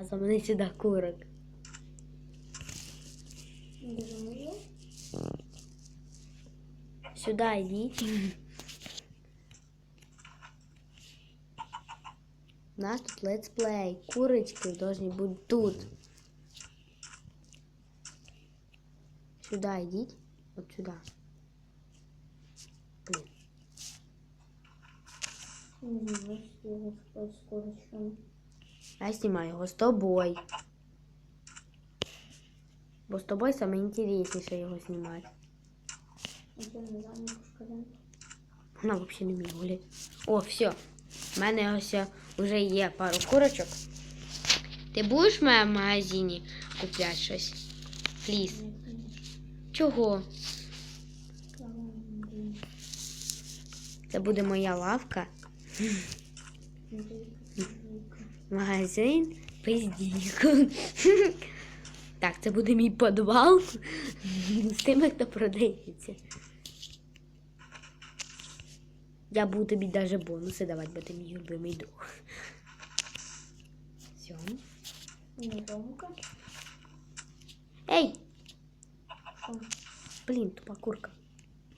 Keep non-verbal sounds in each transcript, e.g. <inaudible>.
А за мене сюди курок. Сюди йдіть. У нас тут летсплей. Курочки должны бути тут. Сюда йдіть. От сюди. Блін. Не знаю, що його хтось курочками. Я знімаю його з тобою. Бо з тобою саме інтересніше його знімати. А це не вміє. О, все. У мене ось вже є пару курочок. Ти будеш в моєму магазині купляти щось? Конечно. Чого? Це буде моя лавка. <laughs> Магазин пиздійку. <laughs> Так, це буде мій підвал з тим, хто продається. Я буду тобі навіть бонуси давати, бо ти мій любимий друг. Все. Громко. Ей! Блін, тупа курка.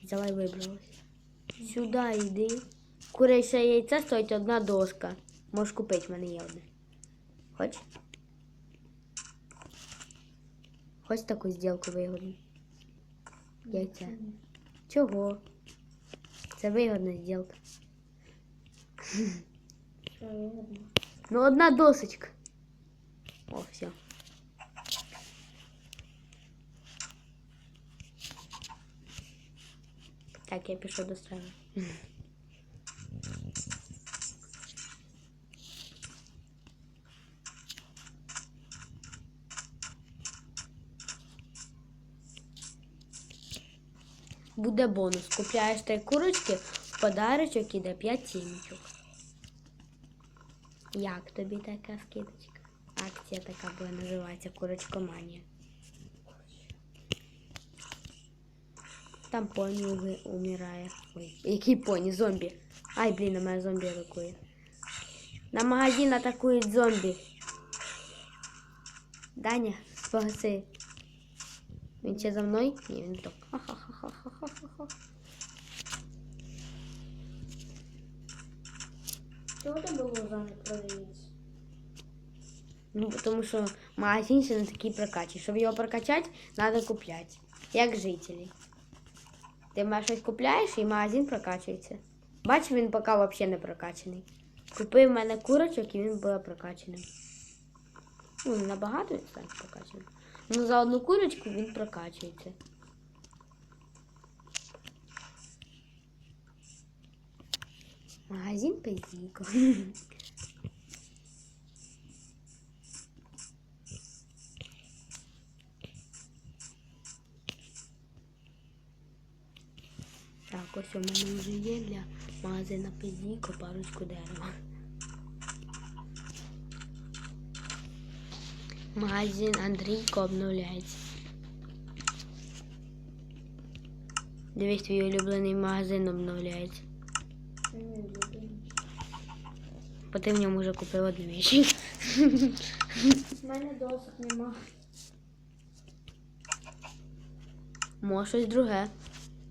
Взяла і вибралась. Сюди йди. Куряче яйце стоїть одна доска. Можеш купити, в мене є одне. Хоч? Хоч таку зділку вигодну. Яйце. Чого? Це вигодна зділка. Ну, одна досочка. О, все. Так, я пішов до страви. Буде бонус. Купляєш три курочки, в подарочок іде 5 сімечок. Як тобі така скидочка? Акція така буде називається курочкоманія. Там поні умирає. Ой, який поні? Зомбі. Ай, блін, на мене зомбі атакує. На магазин атакують зомбі. Даня, спаси. Він ще за мною? Ні, він так. Ха-ха-ха-ха-ха-ха-ха. Чого у тебе глаза не продається? Ну, тому що магазин ще не такий прокачаний. Щоб його прокачати, треба купляти. Як жителі. Ти маєш щось купляєш і магазин прокачується. Бач, він поки взагалі не прокачаний. Купив в мене курочок і він буде прокачаний. Ну, набагато він стане прокачаний. Ну, за одну курочку він прокачується. Магазин пиздійко. Так, ось у мене вже є для магазина Пиздійко парочку дерева. Магазин Андрійко обновляється. Дивись, твій улюблений магазин обновляється. Не люблю. Бо ти в ньому вже купила дві вещі. У мене досок нема. Може щось друге.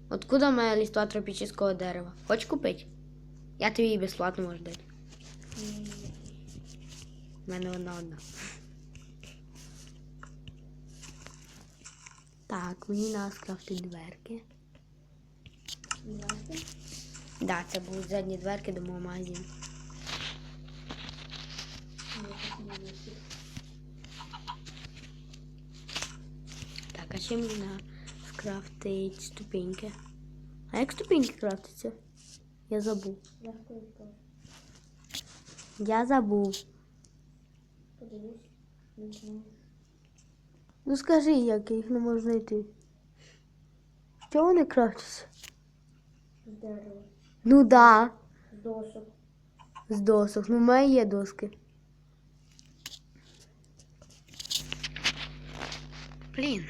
Откуда моя листва тропічного дерева? Хочеш купити? Я тобі її безплатно можу дати. У мене вона одна. Так, мені треба скрафтити дверки. Знаєте? Да, це будуть задні дверки до мого магазину. Я так не люблю. Так, а ще мені треба скрафтити ступеньки. А як ступеньки крафтиться? Я забув. Я забув. Подивись. Ну скажи, як їх не можу знайти. Чого вони крафтяться? З дерева. Ну да, З досок. з досок. Ну, в мене є доски. Блін.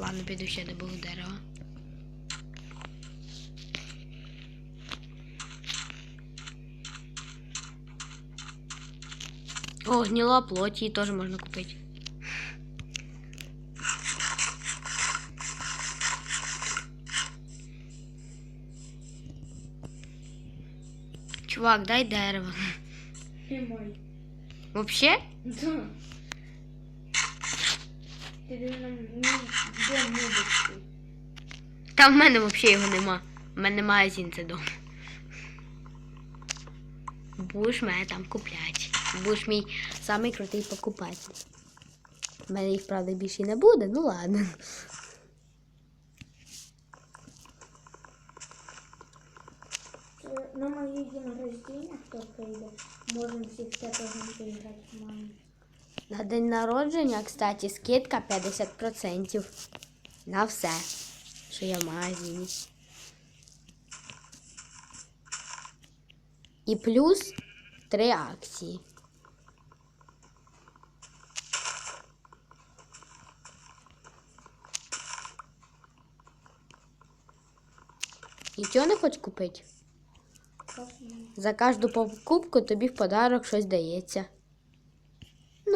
Ладно, пойду ще до було. О, гнила плоти, тоже можно купить. Чувак, дай дерево. Прямой. Вообще? Да. Та в мене взагалі його нема. У мене магазин це дом. Будеш мене там купляти. Будеш мій самий крутий покупатель. У мене їх, правда, більше не буде, ну ладно. На моє день рождения, хто прийде, можемо всі в тебе поіграти з мамою. На день народження, кстати, скидка 50% на все, що є в магазині. І плюс 3 акції. Нічого не хочеш купити? За кожну покупку тобі в подарок щось дається.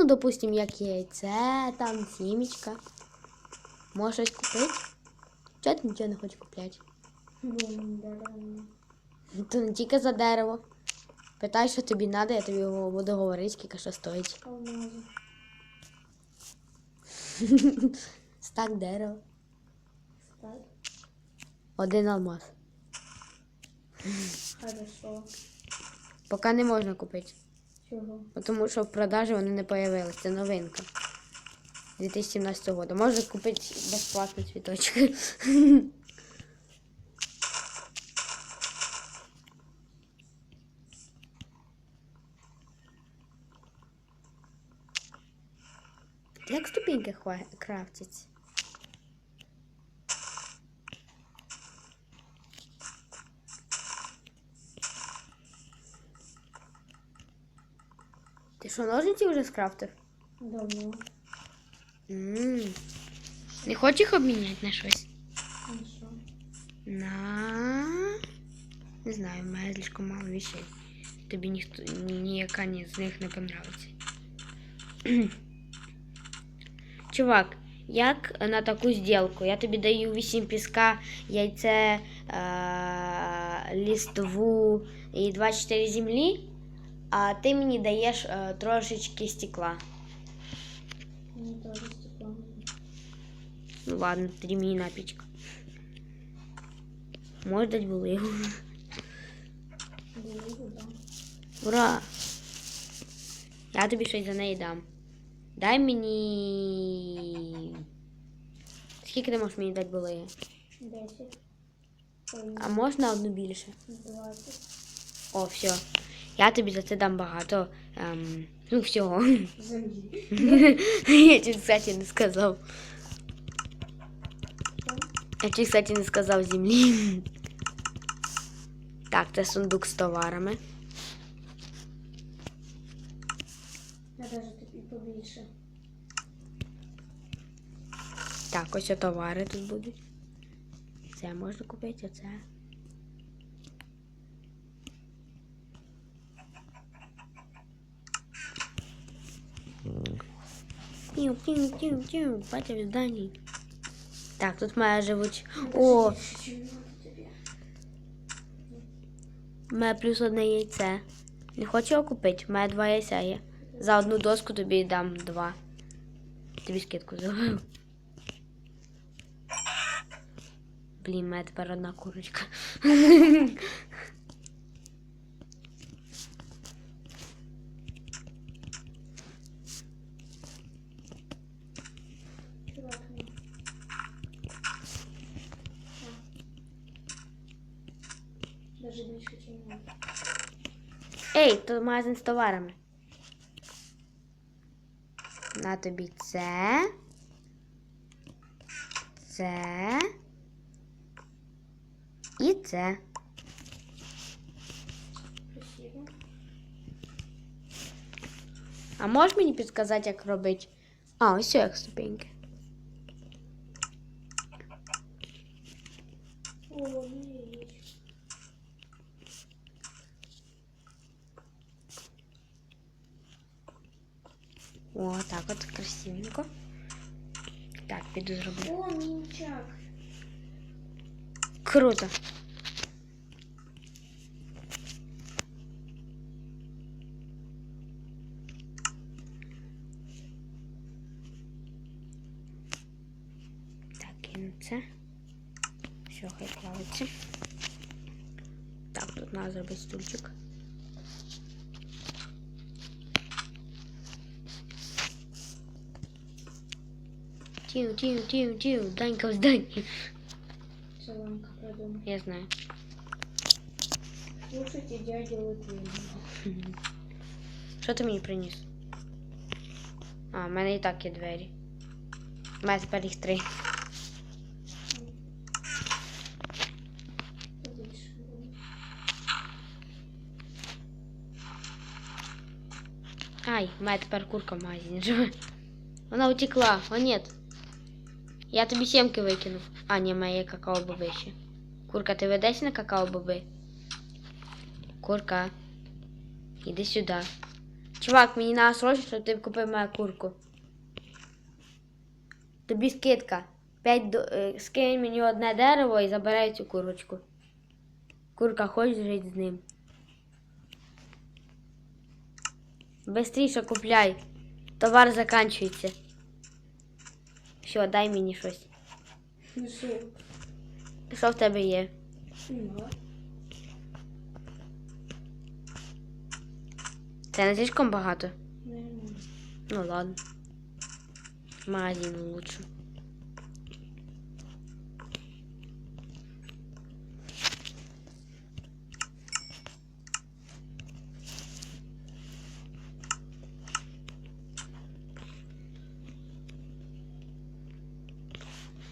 Ну, допустим, як яйце, там сімечка. Можеш щось купити? Чого ти нічого не хочеш купляти? То не тільки за дерево. Питай, що тобі треба, я тобі буду говорити, скільки що стоїть. Алмази. <laughs> Стак дерева. Так. Один алмаз. Хорошо. Поки не можна купити. Чого? Бо Тому що в продажі вони не появились. Це новинка. 2017 року. Можна купити безплатно цвіточки. Як ступіньки хва- крафтяться? Ти що, ножниці вже скрафтив? Давно. м Не хочеш їх обміняти на щось? Хорошо. На. Не знаю, в мене слишком мало вещей. Тобі ніхто ні, ніяка ні з них не понравиться. <clears throat> Чувак, як на таку зділку? Я тобі даю 8 піска, яйце, е- ліству і 24 землі, а ти мені даєш е, трошечки стекла. Мені теж стекло. Ну ладно, тоді мені напічка. Можеш дати булигу. Дивіться, да. Ура! Я тобі щось за неї дам. Дай мені. Скільки ти можеш мені дати були? Десять. Ой, А можна одну більше? двадцять. О, все. Я тобі за це дам багато. Ем, ну, всього. Землі. Я тобі, кстати, не сказав. Я тобі, кстати, не сказав землі. Так, це сундук з товарами. Я даже тобі побільше. Так, ось товари тут будуть. Це можна купити, оце. Пів, пів, пів, пів, батя в зданні. Так, тут має живуть. О, мене плюс одне яйце. Не хочу його купити, мене два яйця є. За одну доску тобі дам два. Тобі скидку зробив. Блін, мене тепер одна курочка. <laughs> Чувак, ну. А. Даже більше, чи не надо. Ей, то магазин з товарами. На тобі це. Це. І це. А можеш мені підказати, як робити? А, ось як ступеньки. О, ні. О, так от красивенько. Так, піду зроблю. О, нінчак. Круто. Так, кину це. Все, хай плавиться. Так, тут треба зробити стульчик. Тю, тю, тю, тю, Данька в здании. Соломка придумала. Я знаю. Слушайте дядю Литвина. Що ти мені приніс? А, в мене і так є двері. У мене тепер їх три. Побільше буде. Ай, у мене тепер курка в магазині живе. Вона утекла. О, нет. Я тобі сімки викинув. А, ні, в мене є какао-боби ще. Курка, ти ведешся на какао-боби? Курка. Іди сюди. Чувак, мені треба срочно, щоб ти купив мою курку. Тобі скидка. П'ять до... е, Скинь мені одне дерево і забирай цю курочку. Курка, хочеш жити з ним. Бистріше купляй. Товар закінчується. Все, дай мені щось. Ну що? В тебе є? Це не слишком багато? нормально. Ну ладно. Магазин лучше.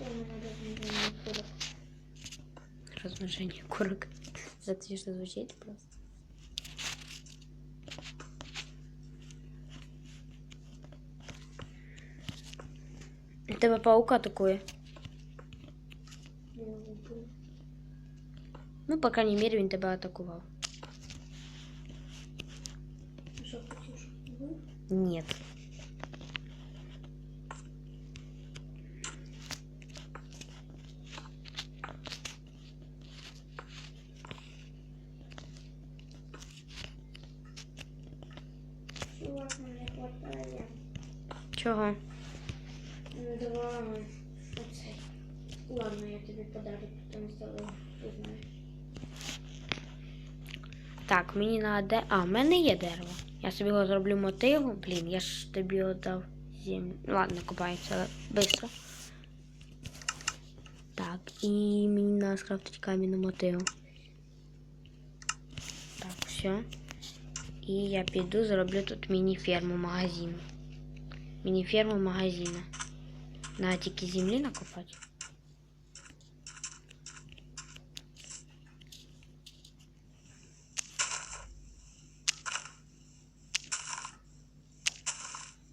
Що в мене розміщення курок? Размножение курок. Затишно звучит просто. Тебе паук атакує. Я люблю. Ну, по крайней мере, він тебе атакував. А Що хотів, щоб був? Нет. Чувак, мене хватає. Чого? Не давала оцей. Ладно, я тобі подарю, потім зробив, ти знаєш. Так, мені надо. де- А, в мене є дерево. Я собі його зроблю мотигу. Блін, я ж тобі отдав землю. Ну, Ладно, купається швидко. Так, і мені треба скрафтити камінну мотигу. Так, все. І я піду зроблю тут міні-ферму магазину. Міні-ферму магазину. Надо тільки землі накопати.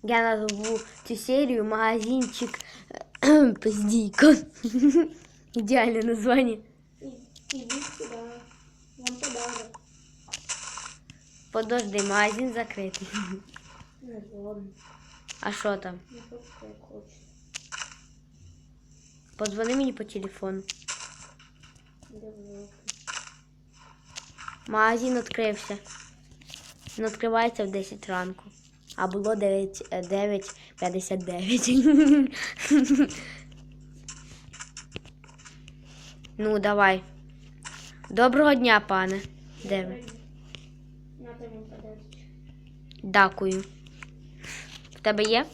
Я назову цю серію магазинчик <clears throat> Пиздійко. Ідеальне <laughs> названня. І, іди сюди. Вам подарок. Подожди, магазин закритий. Не згоден. А що там? Подзвони мені по телефону. Магазин відкрився. Він відкривається в 10 ранку. А було 9, е, 9.59. <laughs> ну, давай. Доброго дня, пане. Де ви? Дякую. В тебе є?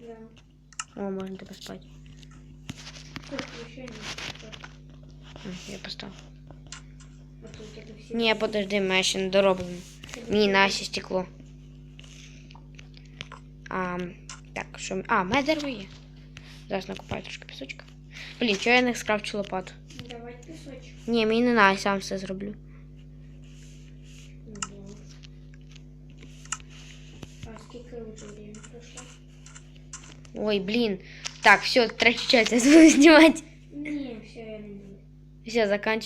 Да. О, можна тебе спати. Я поставив. Ні, подожди, ми ще не доробимо. Мені Насі стекло. А, так, що. А, мене дерево є. Зараз накопаю трошки пісочка. Блін, чого я не скрафчу лопату? Давай пісочок. Ні, мені не треба, я сам все зроблю. Ну, да. А скільки вже время пройшло? Ой, блин. Так, все, третью часть я <laughs> буду снимать. Не, все, я не буду. Все, заканчивай.